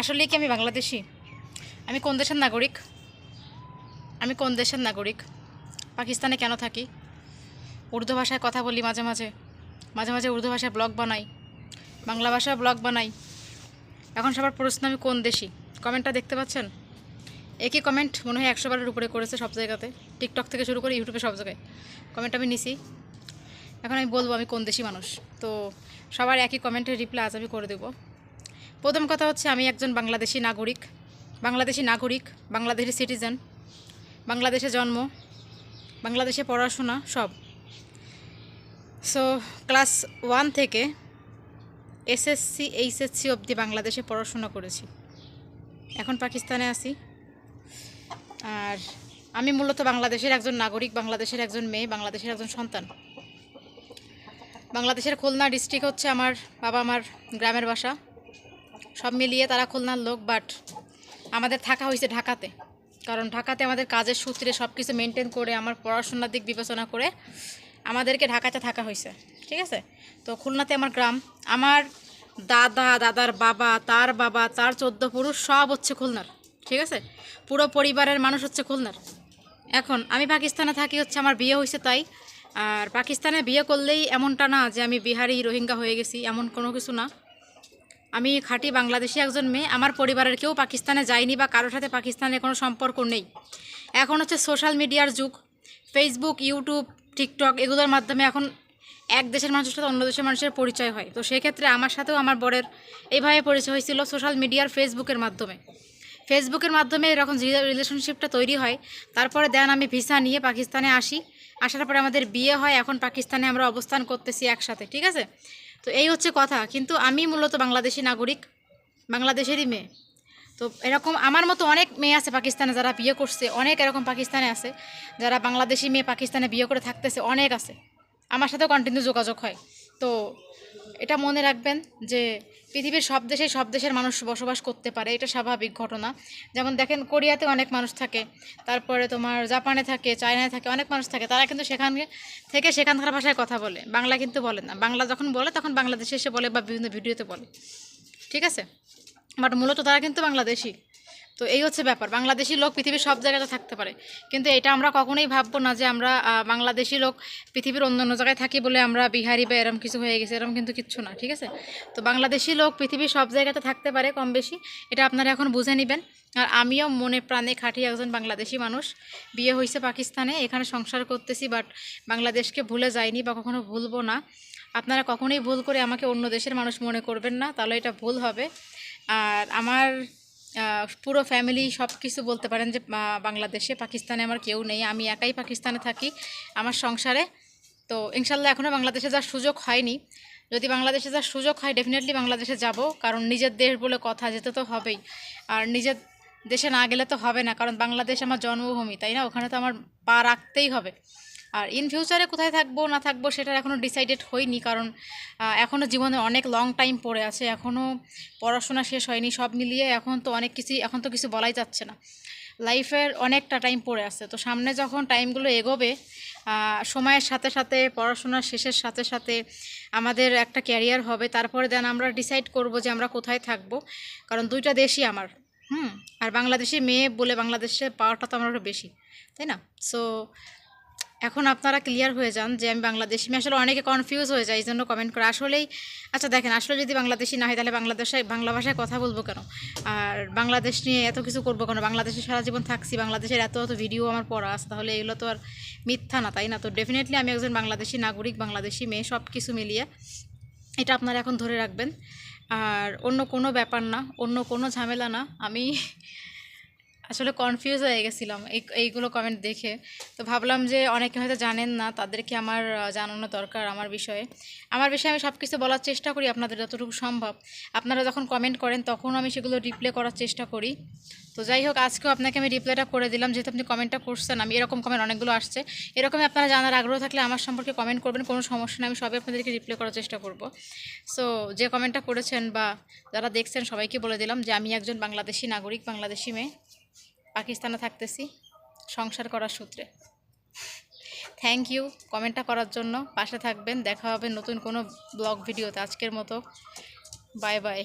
আসলে কি আমি বাংলাদেশি? আমি কোন দেশের নাগরিক? আমি কোন দেশের নাগরিক? পাকিস্তানে কেন থাকি? উর্দু ভাষায় কথা বলি মাঝে মাঝে। মাঝে মাঝে উর্দু ভাষায় ব্লগ বানাই। বাংলা ভাষায় ব্লগ বানাই। এখন সবার প্রশ্ন, আমি কোন দেশি? কমেন্টটা দেখতে পাচ্ছেন? একই কমেন্ট মনে হয় একশো বারের উপরে করেছে সব জায়গাতে। টিকটক থেকে শুরু করে ইউটিউবে সব জায়গায়। কমেন্ট আমি নিছি। এখন আমি বলব আমি কোন দেশি মানুষ? তো সবার একই কমেন্টের রিপ্লাই আজ আমি করে দেবো। প্রথম কথা হচ্ছে আমি একজন বাংলাদেশি নাগরিক। বাংলাদেশি নাগরিক, বাংলাদেশি সিটিজেন বাংলাদেশে জন্ম, বাংলাদেশে পড়াশোনা, সব। সো ক্লাস ওয়ান থেকে এসএসসি এইচএসসি অবধি বাংলাদেশে পড়াশোনা করেছি। এখন পাকিস্তানে আছি। আর আমি মূলত বাংলাদেশের একজন নাগরিক, বাংলাদেশের একজন মেয়ে, বাংলাদেশের একজন সন্তান। বাংলাদেশের খুলনা ডিস্ট্রিক্ট হচ্ছে আমার বাবা আমার গ্রামের বাসা। সব মিলিয়ে তারা খুলনার লোক বাট আমাদের থাকা হয়েছে ঢাকাতে। কারণ ঢাকাতে আমাদের কাজের সূত্রে সব কিছু মেনটেন করে, আমার পড়াশোনার দিক বিবেচনা করে আমাদেরকে ঢাকাতে থাকা হয়েছে, ঠিক আছে? তো খুলনাতে আমার গ্রাম, আমার দাদা, দাদার বাবা, তার বাবা, তার চোদ্দ পুরুষ সব হচ্ছে খুলনার, ঠিক আছে? পুরো পরিবারের মানুষ হচ্ছে খুলনার। এখন আমি পাকিস্তানে থাকি হচ্ছে আমার বিয়ে হয়েছে তাই, আর পাকিস্তানে বিয়ে করলেই এমনটা না যে আমি বিহারি রোহিঙ্গা হয়ে গেছি, এমন কোনো কিছু না। আমি খাঁটি বাংলাদেশি একজন মেয়ে, আমার পরিবারের কেউ পাকিস্তানে যায়নি বা কারোর সাথে পাকিস্তানের কোনো সম্পর্ক নেই। এখন হচ্ছে সোশ্যাল মিডিয়ার যুগ ফেসবুক ইউটিউব টিকটক এগুলোর মাধ্যমে এখন এক দেশের মানুষের সাথে অন্য দেশের মানুষের পরিচয় হয়। তো সেক্ষেত্রে আমার সাথেও আমার বরের এইভাবে পরিচয় হয়েছিল সোশ্যাল মিডিয়ার ফেসবুকের মাধ্যমে। ফেসবুকের মাধ্যমে এরকম রিলেশনশিপটা তৈরি হয়, তারপরে দেন আমি ভিসা নিয়ে পাকিস্তানে আসি। আসার পরে আমাদের বিয়ে হয়, এখন পাকিস্তানে আমরা অবস্থান করতেছি একসাথে, ঠিক আছে? তো এই হচ্ছে কথা। কিন্তু আমি মূলত বাংলাদেশি নাগরিক, বাংলাদেশেরই মেয়ে। তো এরকম আমার মতো অনেক মেয়ে আছে পাকিস্তানে যারা বিয়ে করছে, অনেক এরকম পাকিস্তানে আছে, যারা বাংলাদেশি মেয়ে পাকিস্তানে বিয়ে করে থাকতেছে, অনেক আছে। আমার সাথে কন্টিনিউ যোগাযোগ হয়। তো এটা মনে রাখবেন যে পৃথিবীর সব দেশে সব দেশের মানুষ বসবাস করতে পারে, এটা স্বাভাবিক ঘটনা। যেমন দেখেন, কোরিয়াতে অনেক মানুষ থাকে, তারপরে তোমার জাপানে থাকে, চায়নায় থাকে, অনেক মানুষ থাকে, তারা কিন্তু সেখান থেকে সেখানকার ভাষায় কথা বলে, বাংলা কিন্তু বলে না। বাংলা যখন বলে, তখন বাংলাদেশে এসে বলে বা বিভিন্ন ভিডিওতে বলে। ঠিক আছে? বাট মূলত তারা কিন্তু বাংলাদেশি। তো এই হচ্ছে ব্যাপার। বাংলাদেশি লোক পৃথিবীর সব জায়গাতে থাকতে পারে। কিন্তু এটা আমরা কখনোই ভাববো না যে আমরা বাংলাদেশি লোক পৃথিবীর অন্য অন্য জায়গায় থাকি বলে আমরা বিহারি বা এরম কিছু হয়ে গেছে, এরম কিন্তু কিচ্ছু না, ঠিক আছে? তো বাংলাদেশি লোক পৃথিবীর সব জায়গাতে থাকতে পারে কম বেশি, এটা আপনারা এখন বুঝে নেবেন। আর আমিও মনে প্রাণে খাঁটি একজন বাংলাদেশি মানুষ, বিয়ে হয়েছে পাকিস্তানে, এখানে সংসার করতেছি, বাট বাংলাদেশকে ভুলে যাইনি বা কখনো ভুলবো না। আপনারা কখনোই ভুল করে আমাকে অন্য দেশের মানুষ মনে করবেন না, তাহলে এটা ভুল হবে। আর আমার পুরো ফ্যামিলি সব কিছু বলতে পারেন যে বাংলাদেশে, পাকিস্তানে আমার কেউ নেই, আমি একাই পাকিস্তানে থাকি, আমার সংসারে। তো ইনশাল্লাহ এখনও বাংলাদেশে যাওয়ার সুযোগ হয়নি। যদি বাংলাদেশে যাওয়ার সুযোগ হয় ডেফিনেটলি বাংলাদেশে যাব, কারণ নিজের দেশ বলে কথা যেতে তো হবেই। আর নিজের দেশে না গেলে তো হবে না, কারণ বাংলাদেশ আমার জন্মভূমি, তাই না? ওখানে তো আমার পা রাখতেই হবে। আর ইন ফিউচারে কোথায় থাকব, না থাকব সেটা এখনও ডিসাইডেড হয়নি কারণ এখনও জীবনে অনেক লং টাইম পড়ে আছে এখনও পড়াশোনা শেষ হয়নি, সব মিলিয়ে এখন তো অনেক কিছুই, এখন তো কিছু বলাই যাচ্ছে না। লাইফের অনেকটা টাইম পড়ে আছে, তো সামনে যখন টাইমগুলো এগোবে সময়ের সাথে সাথে, পড়াশোনার শেষের সাথে সাথে আমাদের একটা ক্যারিয়ার হবে, তারপরে দেন আমরা ডিসাইড করব যে আমরা কোথায় থাকব, কারণ দুইটা দেশই আমার, হুম? আর বাংলাদেশি মেয়ে বলে বাংলাদেশে পাওয়ারটা তো আমার বেশি, তাই না? সো এখন আপনারা ক্লিয়ার হয়ে যান যে আমি বাংলাদেশি। আমি আসলে অনেকে কনফিউজ হয়ে যায় এই জন্য কমেন্ট করে। আসলেই আচ্ছা দেখেন, আসলে যদি বাংলাদেশি না হয়, তাহলে বাংলাদেশে, বাংলা ভাষায় কথা বলব কেন? আর বাংলাদেশ নিয়ে এত কিছু করব কেন? বাংলাদেশে সারা জীবন থাকছি, বাংলাদেশের এত এত ভিডিও আমার পড়া আছে, তাহলে এগুলো তো আর মিথ্যা না, তাই না? তো ডেফিনেটলি আমি একজন বাংলাদেশি নাগরিক, বাংলাদেশি মেয়ে সব কিছু মিলিয়ে। এটা আপনারা এখন ধরে রাখবেন। আর অন্য কোনো ব্যাপার না, অন্য কোনো ঝামেলা না। আমি আসলে কনফিউজ হয়ে গেছিলাম। এই, এইগুলো কমেন্ট দেখে। তো ভাবলাম যে অনেকে হয়তো জানেন না, তাদেরকে আমার জানানো দরকার আমার বিষয়ে। আমার বিষয়ে আমি সব কিছু বলার চেষ্টা করি, আপনাদের যতটুকু সম্ভব। আপনারা যখন কমেন্ট করেন, তখন আমি সেগুলো রিপ্লে করার চেষ্টা করি। তো যাই হোক, আজকেও আপনাকে আমি রিপ্লাইটা করে দিলাম। যেহেতু আপনি কমেন্টটা করছেন, আমি এরকম কমেন্ট অনেকগুলো আসছে। এরকমই আপনারা জানার আগ্রহ থাকলে আমার সম্পর্কে কমেন্ট করবেন, কোনো সমস্যা নেই। আমি সবই আপনাদেরকে রিপ্লে করার চেষ্টা করব। সো যে কমেন্টটা করেছেন বা যারা দেখছেন, সবাইকে বলে দিলাম যে, আমি একজন বাংলাদেশি নাগরিক, বাংলাদেশি মেয়ে। পাকিস্তানে থাকতেছি, সংসার করার সূত্রে। থ্যাংক ইউ কমেন্টটা করার জন্য। পাশে থাকবেন, দেখা হবে নতুন কোনো ব্লগ ভিডিওতে আজকের মতো বাই বাই